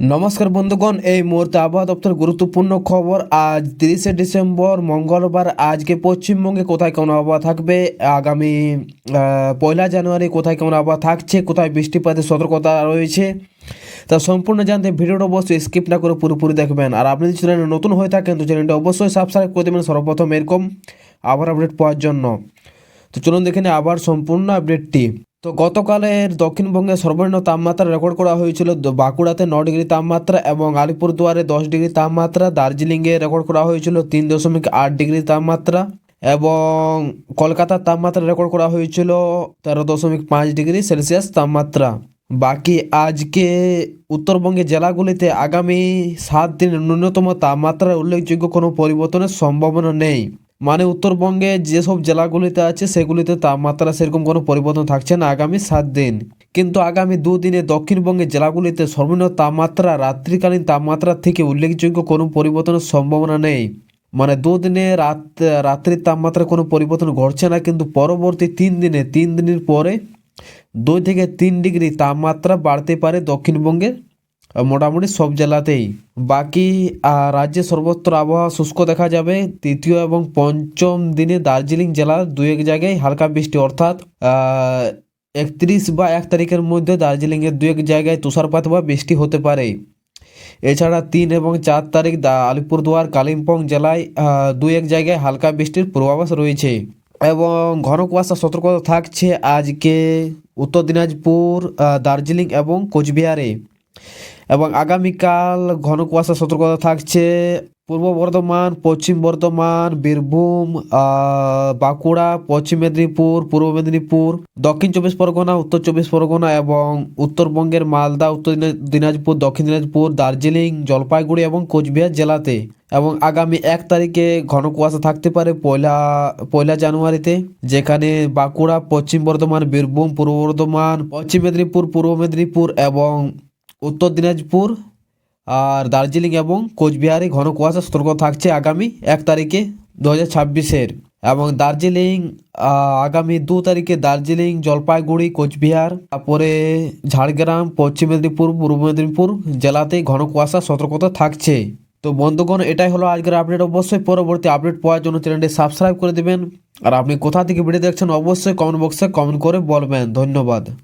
নমস্কার বন্ধুগণ, এই মুহূর্তে আবহাওয়া দপ্তর গুরুত্বপূর্ণ খবর। আজ তিরিশে ডিসেম্বর, মঙ্গলবার। আজকে পশ্চিমবঙ্গে কোথায় কেমন আবহাওয়া থাকবে? আগামী পয়লা জানুয়ারি কোথায় কেমন আবহাওয়া থাকছে? কোথায় বৃষ্টিপাতের সতর্কতা রয়েছে? তা সম্পূর্ণ জানতে ভিডিওটা অবশ্যই স্কিপ না করে পুরোপুরি দেখবেন। আর আপনি যদি চ্যানেলে নতুন হয়ে থাকেন, তো চ্যানেলটা অবশ্যই সাবস্ক্রাইব করে দেবেন। সর্বপ্রথম এরকম আবার আপডেট পাওয়ার জন্য। তো চলুন দেখে নিই আবার সম্পূর্ণ আপডেটটি তো গতকালের দক্ষিণবঙ্গে সর্বনিম্ন তাপমাত্রা রেকর্ড করা হয়েছিল। বাঁকুড়াতে ন ডিগ্রি তাপমাত্রা এবং আলিপুরদুয়ারে দশ ডিগ্রি তাপমাত্রা। দার্জিলিংয়ে রেকর্ড করা হয়েছিল তিন দশমিক আট ডিগ্রি তাপমাত্রা এবং কলকাতার তাপমাত্রা রেকর্ড করা হয়েছিল তেরো দশমিক পাঁচ ডিগ্রি সেলসিয়াস তাপমাত্রা। বাকি আজকে উত্তরবঙ্গের জেলাগুলিতে আগামী সাত দিন ন্যূনতম তাপমাত্রার উল্লেখযোগ্য কোনো পরিবর্তনের সম্ভাবনা নেই। মানে উত্তরবঙ্গে যেসব জেলাগুলিতে আছে, সেগুলিতে তাপমাত্রা সেরকম কোনো পরিবর্তন থাকছে না আগামী সাত দিন। কিন্তু আগামী দুদিনে দক্ষিণবঙ্গের জেলাগুলিতে সর্বনিম্ন তাপমাত্রা, রাত্রিকালীন তাপমাত্রা থেকে উল্লেখযোগ্য কোনো পরিবর্তনের সম্ভাবনা নেই। মানে দুদিনে রাত, রাত্রির তাপমাত্রা কোনো পরিবর্তন ঘটছে না, কিন্তু পরবর্তী তিন দিনে, তিন দিনের পরে দুই থেকে তিন ডিগ্রি তাপমাত্রা বাড়তে পারে দক্ষিণবঙ্গের মোটামুটি সব জেলাতেই। বাকি রাজ্যে সর্বত্র আবহাওয়া শুষ্ক দেখা যাবে। তৃতীয় এবং পঞ্চম দিনে দার্জিলিং জেলার দু এক জায়গায় হালকা বৃষ্টি। অর্থাৎ একত্রিশ বা এক তারিখের মধ্যে দার্জিলিংয়ের দু এক জায়গায় তুষারপাত বা বৃষ্টি হতে পারে। এছাড়া তিন এবং চার তারিখ আলিপুরদুয়ার, কালিম্পং জেলায় দু এক জায়গায় হালকা বৃষ্টির পূর্বাভাস রয়েছে। এবং ঘন কুয়াশা সতর্কতা থাকছে আজকে উত্তর দিনাজপুর দার্জিলিং এবং কোচবিহারে। এবং আগামীকাল ঘন কুয়াশা সতর্কতা থাকছে। পূর্ব বর্ধমান, পশ্চিম বর্ধমান, বীরভূম বাঁকুড়া, পশ্চিম মেদিনীপুর, পূর্ব মেদিনীপুর, দক্ষিণ চব্বিশ পরগনা, উত্তর চব্বিশ পরগনা এবং উত্তরবঙ্গের মালদা, উত্তর দিনাজপুর, দক্ষিণ দিনাজপুর, দার্জিলিং, জলপাইগুড়ি এবং কোচবিহার জেলাতে। এবং আগামী এক তারিখে ঘন কুয়াশা থাকতে পারে পয়লা পয়লা জানুয়ারিতে, যেখানে বাঁকুড়া, পশ্চিম বর্ধমান, বীরভূম, পূর্ব বর্ধমান, পশ্চিম মেদিনীপুর, পূর্ব মেদিনীপুর এবং উত্তর দিনাজপুর আর দার্জিলিং এবং কোচবিহারে ঘন কুয়াশা সতর্ক থাকছে আগামী এক তারিখে দু হাজার ছাব্বিশের। এবং দার্জিলিং আগামী দু তারিখে দার্জিলিং, জলপাইগুড়ি, কোচবিহার, তারপরে ঝাড়গ্রাম, পশ্চিম মেদিনীপুর, পূর্ব মেদিনীপুর জেলাতে ঘন কুয়াশা সতর্কতা থাকছে। তো বন্ধুগণ, এটাই হলো আজকের আপডেট। অবশ্যই পরবর্তী আপডেট পাওয়ার জন্য চ্যানেলটি সাবস্ক্রাইব করে দেবেন। আর আপনি কোথা থেকে ভিডিও দেখছেন, অবশ্যই কমেন্ট বক্সে কমেন্ট করে বলবেন। ধন্যবাদ।